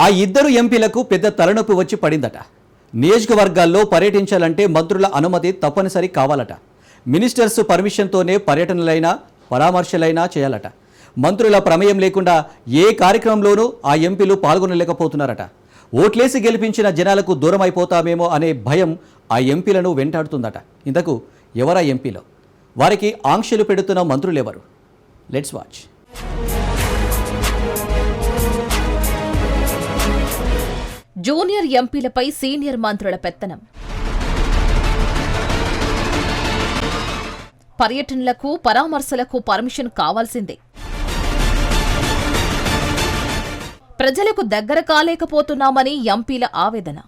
ఆ ఇద్దరు ఎంపీలకు పెద్ద తలనొప్పి వచ్చి పడిందట. నియోజకవర్గాల్లో పర్యటించాలంటే మంత్రుల అనుమతి తప్పనిసరి కావాలట. మినిస్టర్స్ పర్మిషన్తోనే పర్యటనలైనా పరామర్శలైనా చేయాలట. మంత్రుల ప్రమేయం లేకుండా ఏ కార్యక్రమంలోనూ ఆ ఎంపీలు పాల్గొనలేకపోతున్నారట. ఓట్లేసి గెలిపించిన జనాలకు దూరం అయిపోతామేమో అనే భయం ఆ ఎంపీలను వెంటాడుతుందట. ఇంతకు ఎవరా ఎంపీలో? వారికి ఆంక్షలు పెడుతున్న మంత్రులెవరు? Let's watch. జూనియర్ ఎంపీలపై సీనియర్ మంత్రుల పెత్తనం. పర్యటనలకు పరామర్శలకు పర్మిషన్ కావాల్సిందే. ప్రజలకు దగ్గర కాలేకపోతున్నామని ఎంపీల ఆవేదన.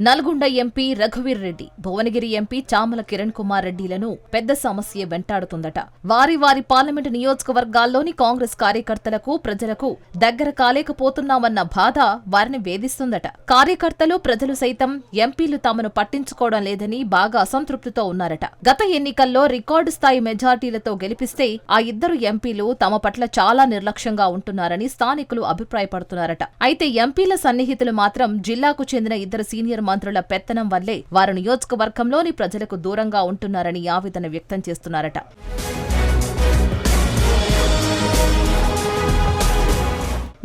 నల్గొండ ఎంపీ రఘువీర్ రెడ్డి భువనగిరి ఎంపీ చామల కిరణ్ కుమార్ రెడ్డిలను పెద్ద సమస్య వెంటాడుతుందట. వారి వారి పార్లమెంటు నియోజకవర్గాల్లోని కాంగ్రెస్ కార్యకర్తలకు ప్రజలకు దగ్గర కాలేకపోతున్నామన్న బాధ వారిని వేధిస్తుందట. కార్యకర్తలు ప్రజలు సైతం ఎంపీలు తమను పట్టించుకోవడం లేదని బాగా అసంతృప్తితో ఉన్నారట. గత ఎన్నికల్లో రికార్డు స్థాయి మెజార్టీలతో గెలిపిస్తే ఆ ఇద్దరు ఎంపీలు తమ పట్ల చాలా నిర్లక్ష్యంగా ఉంటున్నారని స్థానికులు అభిప్రాయపడుతున్నారట. అయితే ఎంపీల సన్నిహితులు మాత్రం జిల్లాకు చెందిన ఇద్దరు సీనియర్ మంత్రుల పెత్తనం వల్లే వారు నియోజకవర్గంలోని ప్రజలకు దూరంగా ఉంటున్నారని ఆవేదన వ్యక్తం చేస్తున్నారట.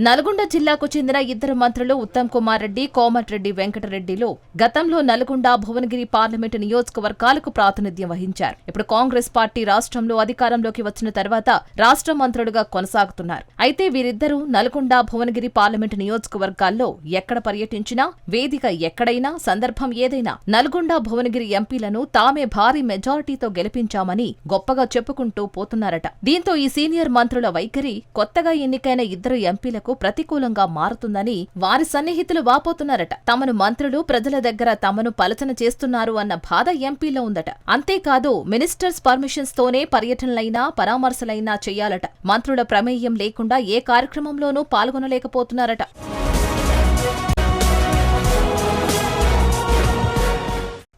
నల్గొండ జిల్లాకు చెందిన ఇద్దరు మంత్రులు ఉత్తమ్ కుమార్ రెడ్డి కోమటిరెడ్డి వెంకటరెడ్డిలు గతంలో నల్గొండ భువనగిరి పార్లమెంటు నియోజకవర్గాలకు ప్రాతినిధ్యం వహించారు. ఇప్పుడు కాంగ్రెస్ పార్టీ రాష్ట్రంలో అధికారంలోకి వచ్చిన తర్వాత రాష్ట్ర మంత్రులుగా కొనసాగుతున్నారు. అయితే వీరిద్దరూ నల్గొండ భువనగిరి పార్లమెంటు నియోజకవర్గాల్లో ఎక్కడ పర్యటించినా వేదిక ఎక్కడైనా సందర్భం ఏదైనా నల్గొండ భువనగిరి ఎంపీలను తామే భారీ మెజారిటీతో గెలిపించామని గొప్పగా చెప్పుకుంటూ పోతున్నారట. దీంతో ఈ సీనియర్ మంత్రుల వైఖరి కొత్తగా ఎన్నికైన ఇద్దరు ఎంపీలకు ప్రతికూలంగా మారుతుందని వారి సన్నిహితులు వాపోతున్నారట. తమను మంత్రులు ప్రజల దగ్గర తమను పలచన చేస్తున్నారు అన్న బాధ ఎంపీలో ఉందట. అంతేకాదు మినిస్టర్స్ పర్మిషన్స్ తోనే పర్యటనలైనా పరామర్శలైనా చేయాలట. మంత్రుల ప్రమేయం లేకుండా ఏ కార్యక్రమంలోనూ పాల్గొనలేకపోతున్నారట.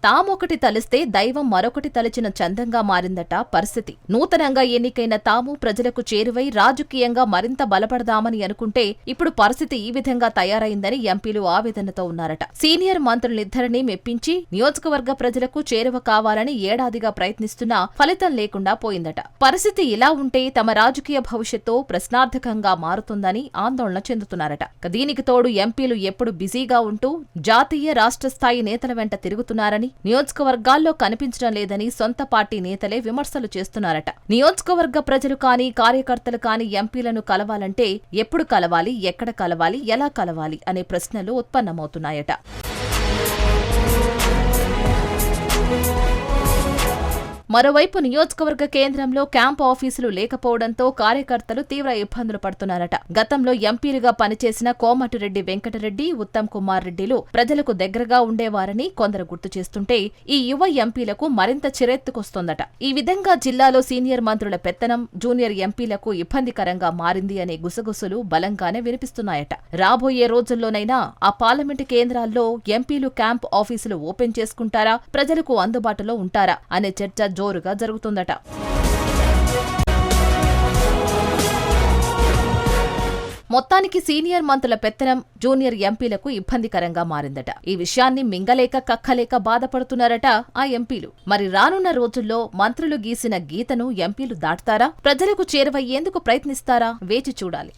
తామొకటి తలిస్తే దైవం మరొకటి తలిచిన చందంగా మారిందట పరిస్థితి. నూతనంగా ఎన్నికైన తాము ప్రజలకు చేరువై రాజకీయంగా మరింత బలపడదామని అనుకుంటే ఇప్పుడు పరిస్థితి ఈ విధంగా తయారైందని ఎంపీలు ఆవేదనతో ఉన్నారట. సీనియర్ మంత్రులిద్దరినీ మెప్పించి నియోజకవర్గ ప్రజలకు చేరువ కావాలని ఏడాదిగా ప్రయత్నిస్తున్నా ఫలితం లేకుండా పోయిందట. పరిస్థితి ఇలా ఉంటే తమ రాజకీయ భవిష్యత్తు ప్రశ్నార్థకంగా మారుతుందని ఆందోళన చెందుతున్నారట. దీనికి తోడు ఎంపీలు ఎప్పుడు బిజీగా ఉంటూ జాతీయ రాష్ట్ర స్థాయి నేతల వెంట తిరుగుతున్నారని నియోజకవర్గాల్లో కనిపించడం లేదని సొంత పార్టీ నేతలే విమర్శలు చేస్తున్నారట. నియోజకవర్గ ప్రజలు కానీ కార్యకర్తలు కానీ ఎంపీలను కలవాలంటే ఎప్పుడు కలవాలి ఎక్కడ కలవాలి ఎలా కలవాలి అనే ప్రశ్నలు ఉత్పన్నమవుతున్నాయట. మరోవైపు నియోజకవర్గ కేంద్రంలో క్యాంప్ ఆఫీసులు లేకపోవడంతో కార్యకర్తలు తీవ్ర ఇబ్బందులు పడుతున్నారట. గతంలో ఎంపీలుగా పనిచేసిన కోమటిరెడ్డి వెంకటరెడ్డి ఉత్తమ్ కుమార్ రెడ్డిలు ప్రజలకు దగ్గరగా ఉండేవారని కొందరు గుర్తు చేస్తుంటే ఈ యువ ఎంపీలకు మరింత చిరెత్తుకొస్తోందట. ఈ విధంగా జిల్లాలో సీనియర్ మంత్రుల పెత్తనం జూనియర్ ఎంపీలకు ఇబ్బందికరంగా మారింది అనే గుసగుసలు బలంగానే వినిపిస్తున్నాయట. రాబోయే రోజుల్లోనైనా ఆ పార్లమెంటు కేంద్రాల్లో ఎంపీలు క్యాంప్ ఆఫీసులు ఓపెన్ చేసుకుంటారా ప్రజలకు అందుబాటులో ఉంటారా అనే చర్చ జోరుగా జరుగుతుందట. మొత్తానికి సీనియర్ మంత్రుల పెత్తనం జూనియర్ ఎంపీలకు ఇబ్బందికరంగా మారిందట. ఈ విషయాన్ని మింగలేక కక్కలేక బాధపడుతున్నారట ఆ ఎంపీలు. మరి రానున్న రోజుల్లో మంత్రులు గీసిన గీతను ఎంపీలు దాటుతారా? ప్రజలకు చేరువయ్యేందుకు ప్రయత్నిస్తారా? వేచి చూడాలి.